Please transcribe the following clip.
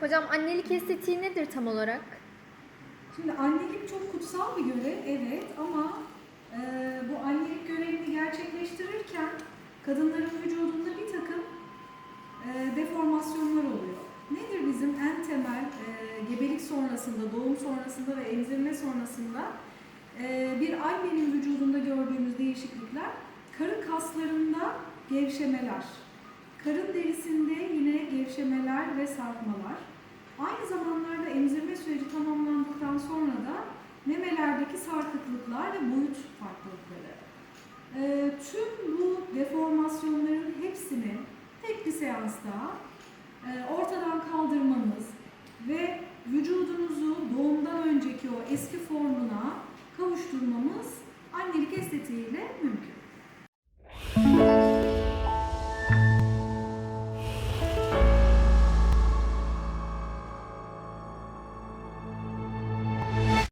Hocam annelik estetiği nedir tam olarak? Şimdi annelik çok kutsal bir görev, evet ama e, bu annelik görevini gerçekleştirirken kadınların vücudunda bir takım e, deformasyonlar oluyor. Nedir bizim en temel e, gebelik sonrasında, doğum sonrasında ve emzirme sonrasında e, bir annenin vücudunda gördüğümüz değişiklikler? Karın kaslarında gevşemeler, karın derisinde yine gevşemeler ve sarkmalar. Aynı zamanlarda emzirme süreci tamamlandıktan sonra da memelerdeki sarkıklıklar ve boyut farklılıkları. E, tüm bu deformasyonların hepsini tek bir seansta e, ortadan kaldırmanız ve vücudunuzu doğumdan önceki o eski formuna kavuşturmamız annelik estetiğiyle mümkün.